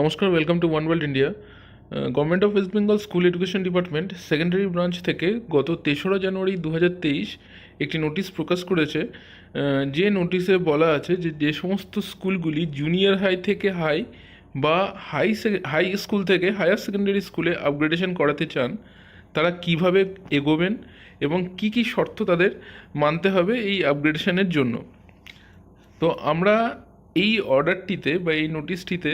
নমস্কার welcome to one world India government of West Bengal school education department secondary branch থেকে গত তেসরা জানুয়ারি দু হাজার তেইশ একটি নোটিশ প্রকাশ করেছে। যে নোটিশে বলা আছে যে যে সমস্ত স্কুলগুলি জুনিয়র হাই থেকে হাই বা হাই হাই স্কুল থেকে হায়ার সেকেন্ডারি স্কুলে আপগ্রেডেশন করাতে চান, তারা কীভাবে এগোবেন এবং কি কি শর্ত তাদের মানতে হবে এই আপগ্রেডেশনের জন্য। তো আমরা এই অর্ডারটিতে বা এই নোটিশটিতে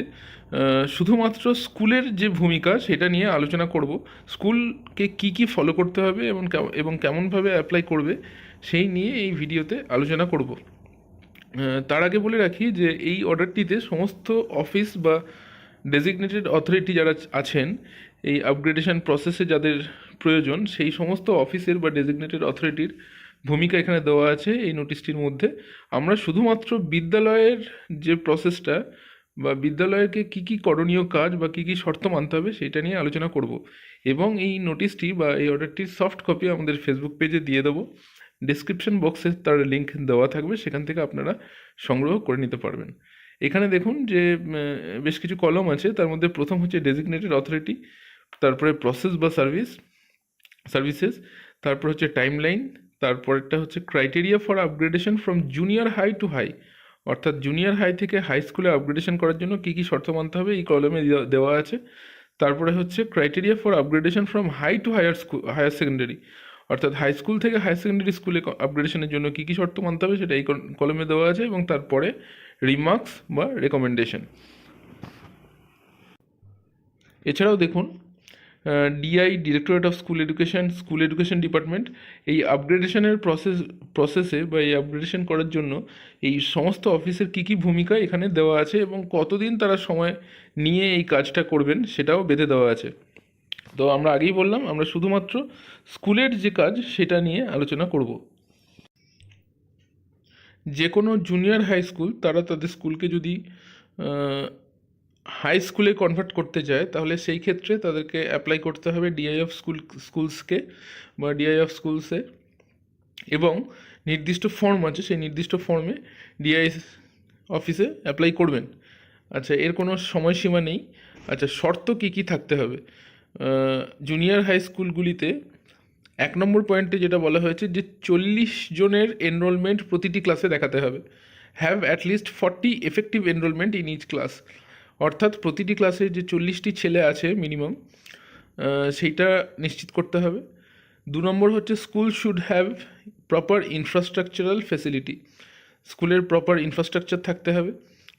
শুধুমাত্র স্কুলের যে ভূমিকা সেটা নিয়ে আলোচনা করব। স্কুলকে কি কি ফলো করতে হবে এবং এবং কেমনভাবে অ্যাপ্লাই করবে সেই নিয়ে এই ভিডিওতে আলোচনা করব। তার আগে বলে রাখি যে এই অর্ডারটিতে সমস্ত অফিস বা ডেজিগনেটেড অথরিটি যারা আছেন, এই আপগ্রেডেশন প্রসেসে যাদের প্রয়োজন, সেই সমস্ত অফিসের বা ডেজিগনেটেড অথরিটির ভূমিকা এখানে দেওয়া আছে এই নোটিশটির মধ্যে। আমরা শুধুমাত্র বিদ্যালয়ের যে প্রসেসটা বা বিদ্যালয়কে কী কী করণীয় কাজ বা কী কী শর্ত মানতে হবে সেটা নিয়ে আলোচনা করব এবং এই নোটিশটি বা এই অর্ডারটির সফট কপি আমাদের ফেসবুক পেজে দিয়ে দেবো। ডিসক্রিপশন বক্সে তার লিঙ্ক দেওয়া থাকবে, সেখান থেকে আপনারা সংগ্রহ করে নিতে পারবেন। এখানে দেখুন যে বেশ কিছু কলম আছে, তার মধ্যে প্রথম হচ্ছে ডেজিগনেটেড অথরিটি তারপরে প্রসেস বা সার্ভিস সার্ভিসেস তারপর হচ্ছে টাইমলাইন তারপরেরটা হচ্ছে criteria for upgradation from junior high to high অর্থাৎ জুনিয়র হাই থেকে হাই স্কুলে আপগ্রেডেশন করার জন্য কী কী শর্ত মানতে হবে এই কলমে দেওয়া- আছে। তারপরে হচ্ছে criteria for upgradation from high to higher school higher secondary অর্থাৎ হাই স্কুল থেকে হায়ার সেকেন্ডারি স্কুলে আপগ্রেডেশনের জন্য কী কী শর্ত মানতে হবে সেটা এই কলমে দেওয়া আছে এবং তারপরে রিমার্কস বা রেকমেন্ডেশন এছাড়াও দেখুন DI directorate of school education school education department এই আপগ্রেডেশনের প্রসেস প্রসেসে বা এই আপগ্রেডেশন করার জন্য এই সমস্ত অফিসের কী কী ভূমিকা এখানে দেওয়া আছে এবং কতদিন তারা সময় নিয়ে এই কাজটা করবেন সেটাও বেঁধে দেওয়া আছে। তো আমরা আগেই বললাম, আমরা শুধুমাত্র স্কুলের যে কাজ সেটা নিয়ে আলোচনা করব। যে কোনো জুনিয়র হাই স্কুল তারা তাদের স্কুলকে যদি হাই স্কুলে কনভার্ট করতে চায় তাহলে সেই ক্ষেত্রে তাদেরকে অ্যাপ্লাই করতে হবে ডিআই অফ স্কুল স্কুলসকে বা ডিআই অফ স্কুলসে এবং নির্দিষ্ট ফর্ম আছে, সেই নির্দিষ্ট ফর্মে ডিআই অফিসে অ্যাপ্লাই করবেন। আচ্ছা এর কোনো সময়সীমা নেই। আচ্ছা শর্ত কী কী থাকতে হবে? জুনিয়র হাই স্কুলগুলিতে এক নম্বর পয়েন্টে যেটা বলা হয়েছে যে চল্লিশ জনের এনরোলমেন্ট প্রতিটি ক্লাসে দেখাতে হবে। Have at least forty effective enrolment in each class অর্থাৎ প্রতিটি ক্লাসে যে চল্লিশটি ছেলে আছে মিনিমাম সেইটা নিশ্চিত করতে হবে। দু নম্বর হচ্ছে school should have proper infrastructural facility স্কুলের প্রপার ইনফ্রাস্ট্রাকচার থাকতে হবে।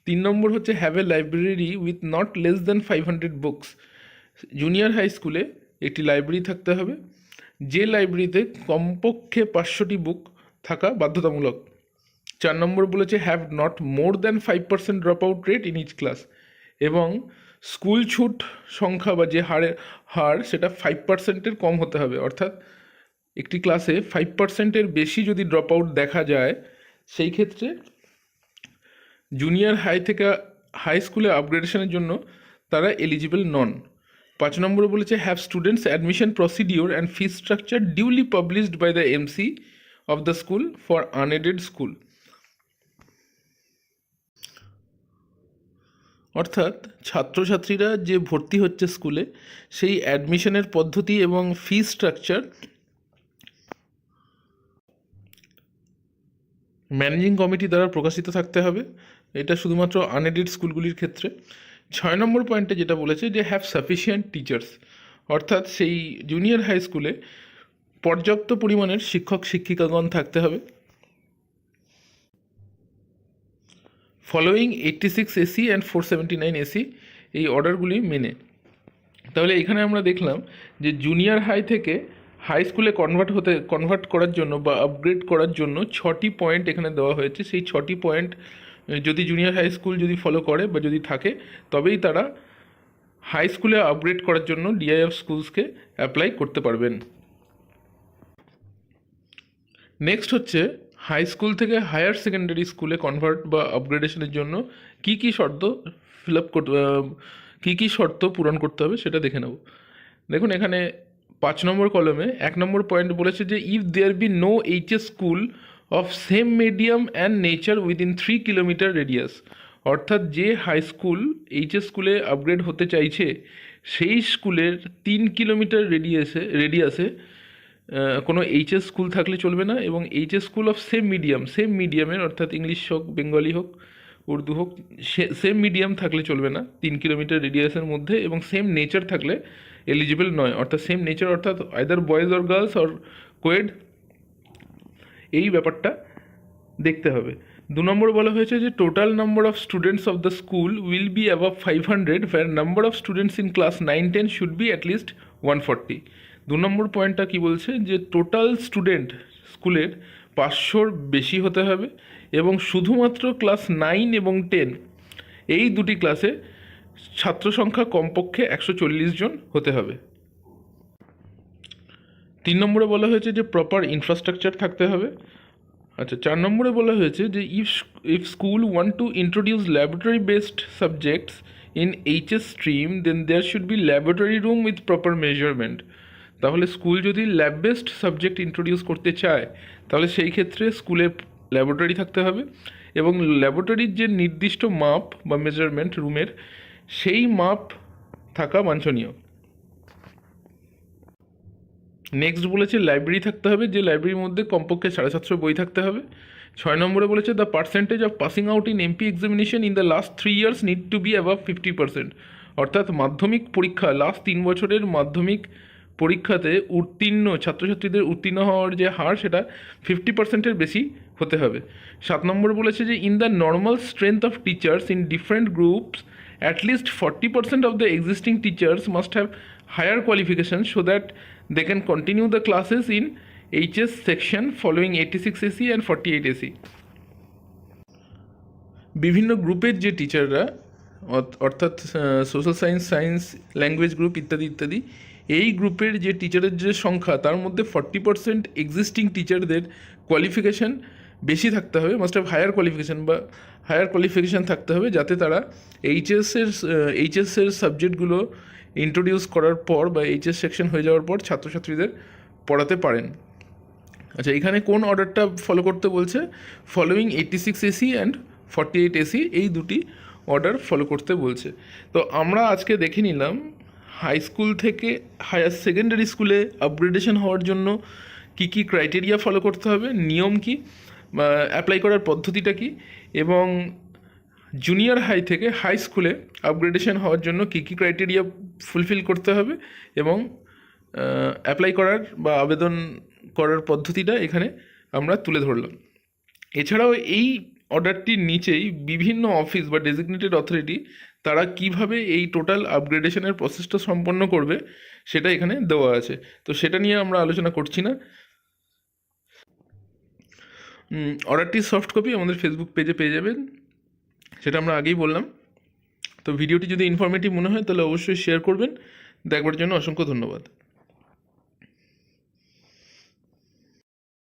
তিন নম্বর হচ্ছে have a library with not less than five hundred books junior high স্কুলে একটি লাইব্রেরি থাকতে হবে, যে লাইব্রেরিতে কমপক্ষে পাঁচশোটি বুক থাকা বাধ্যতামূলক। চার নম্বর বলেছে have not more than five percent drop out rate in each class এবং স্কুল ছুট সংখ্যা বা যে হারে, হার সেটা ফাইভ পার্সেন্টের কম হতে হবে। অর্থাৎ একটি ক্লাসে ফাইভ পার্সেন্টের বেশি যদি ড্রপ আউট দেখা যায়, সেই ক্ষেত্রে জুনিয়র হাই থেকে হাই স্কুলে আপগ্রেডেশনের জন্য তারা এলিজিবল নন পাঁচ নম্বরে বলেছে have students admission procedure and fee structure duly published by the MC of the school for unaided school অর্থাৎ ছাত্রছাত্রীরা যে ভর্তি হচ্ছে স্কুলে, সেই অ্যাডমিশনের পদ্ধতি এবং ফি স্ট্রাকচার ম্যানেজিং কমিটি দ্বারা প্রকাশিত থাকতে হবে। এটা শুধুমাত্র আনএডিড স্কুলগুলির ক্ষেত্রে। ছয় নম্বর পয়েন্টে যেটা বলেছে যে হ্যাভ সাফিসিয়েন্ট টিচার্স অর্থাৎ সেই জুনিয়র হাই স্কুলে পর্যাপ্ত পরিমাণের শিক্ষক শিক্ষিকাগণ থাকতে হবে। Following eighty six AC and four seventy nine AC এই অর্ডারগুলি মেনে। তাহলে এখানে আমরা দেখলাম যে জুনিয়র হাই থেকে হাই স্কুলে কনভার্ট হতে কনভার্ট করার জন্য বা আপগ্রেড করার জন্য ছটি পয়েন্ট এখানে দেওয়া হয়েছে। সেই ছটি পয়েন্ট যদি জুনিয়র হাই স্কুল যদি ফলো করে বা যদি থাকে, তবেই তারা হাই স্কুলে আপগ্রেড করার জন্য ডিআইএফ স্কুলসকে অ্যাপ্লাই করতে পারবেন। নেক্সট হচ্ছে হাই স্কুল থেকে হায়ার সেকেন্ডারি স্কুলে কনভার্ট বা আপগ্রেডেশনের জন্য কি কি শর্ত ফিল আপ করতে কী কী শর্ত পূরণ করতে হবে সেটা দেখে নেব। দেখুন, এখানে পাঁচ নম্বর কলমে এক নম্বর পয়েন্ট বলেছে যে if there be no HS school of same medium and nature within three kilometre radius অর্থাৎ যে হাই স্কুল এইচএস স্কুলে আপগ্রেড হতে চাইছে, সেই স্কুলের তিন কিলোমিটার রেডিয়াসে রেডিয়াসে কোনো এইচএস স্কুল থাকলে চলবে না এবং HS school of same medium same মিডিয়ামের অর্থাৎ ইংলিশ হোক বেঙ্গলি হোক উর্দু হোক সেম মিডিয়াম থাকলে চলবে না, তিন কিলোমিটার রেডিয়াসের মধ্যে এবং সেম নেচার থাকলে এলিজিবল নয়। অর্থাৎ সেম নেচার অর্থাৎ either boys or girls or coed এই ব্যাপারটা দেখতে হবে। দু নম্বর বলা হয়েছে যে total number of students of the school will be above five hundred for number of students in class nine ten should be at least one forty দু নম্বর পয়েন্টটা কি বলছে? যে টোটাল স্টুডেন্ট স্কুলের পাঁচশোর বেশি হতে হবে এবং শুধুমাত্র ক্লাস নাইন এবং টেন এই দুটি ক্লাসে ছাত্র সংখ্যা কমপক্ষে একশো চল্লিশ জন হতে হবে। তিন নম্বরে বলা হয়েছে যে প্রপার ইনফ্রাস্ট্রাকচার থাকতে হবে। আচ্ছা চার নম্বরে বলা হয়েছে যে if if school want to introduce laboratory based subjects in HS stream then there should be laboratory room with proper measurement তাহলে স্কুল যদি ল্যাব বেসড সাবজেক্ট ইন্ট্রোডিউস করতে চায়, তাহলে সেই ক্ষেত্রে স্কুলে ল্যাবরেটরি থাকতে হবে এবং ল্যাবরেটরির যে নির্দিষ্ট মাপ বা মেজারমেন্ট রুমের, সেই মাপ থাকা বাঞ্ছনীয়। নেক্সট বলেছে লাইব্রেরি থাকতে হবে, যে লাইব্রেরির মধ্যে কমপক্ষে সাড়ে সাতশো বই থাকতে হবে। ছয় নম্বরে বলেছে the percentage of passing out in MP examination in the last three years need to be above fifty percent অর্থাৎ মাধ্যমিক পরীক্ষা লাস্ট তিন বছরের মাধ্যমিক পরীক্ষাতে উত্তীর্ণ, ছাত্রছাত্রীদের উত্তীর্ণ হওয়ার যে হার, সেটা ফিফটি পার্সেন্টের বেশি হতে হবে। সাত নম্বর বলেছে যে in the normal strength of teachers in different groups at least at least 40% of the existing teachers must have higher qualifications so that they can continue the classes in HS section following 86 AC and 48 AC বিভিন্ন গ্রুপের যে টিচাররা অর্থাৎ social science science language group ইত্যাদি ইত্যাদি এই গ্রুপের যে টিচারের যে সংখ্যা, তার মধ্যে ফর্টি পার্সেন্ট এক্সিস্টিং টিচারদের কোয়ালিফিকেশান বেশি থাকতে হবে মাস্ট হ্যাভ হায়ার কোয়ালিফিকেশান বা হায়ার কোয়ালিফিকেশান থাকতে হবে যাতে তারা এইচএসের এইচএসের সাবজেক্টগুলো ইন্ট্রোডিউস করার পর বা এইচএস সেকশন হয়ে যাওয়ার পর ছাত্রছাত্রীদের পড়াতে পারেন। আচ্ছা এখানে কোন অর্ডারটা ফলো করতে বলছে? Following eighty six AC and forty eight AC এই দুটি অর্ডার ফলো করতে বলছে। তো আমরা আজকে দেখে নিলাম হাই স্কুল থেকে হায়ার সেকেন্ডারি স্কুলে আপগ্রেডেশন হওয়ার জন্য কি কি ক্রাইটেরিয়া ফলো করতে হবে? নিয়ম কি? অ্যাপ্লাই করার পদ্ধতিটা কি? এবং জুনিয়র হাই থেকে হাই স্কুলে আপগ্রেডেশন হওয়ার জন্য কী কী ক্রাইটেরিয়া ফুলফিল করতে হবে? এবং অ্যাপ্লাই করার বা আবেদন করার পদ্ধতিটা এখানে আমরা তুলে ধরলাম। এছাড়াও এই অর্ডারটির নিচেই বিভিন্ন অফিস বা ডেজিগনেটেড অথরিটি তারা কীভাবে এই টোটাল আপগ্রেডেশনের প্রসেসটা সম্পন্ন করবে, সেটা এখানে দেওয়া আছে। তো সেটা নিয়ে আমরা আলোচনা করছি না। অর্ডারটির সফট কপি আমাদের ফেসবুক পেজে পেয়ে যাবেন। সেটা আমরা আগেই বললাম। তো ভিডিওটি যদি ইনফরমেটিভ মনে হয়, তাহলে অবশ্যই শেয়ার করবেন। দেখবার জন্য অসংখ্য ধন্যবাদ।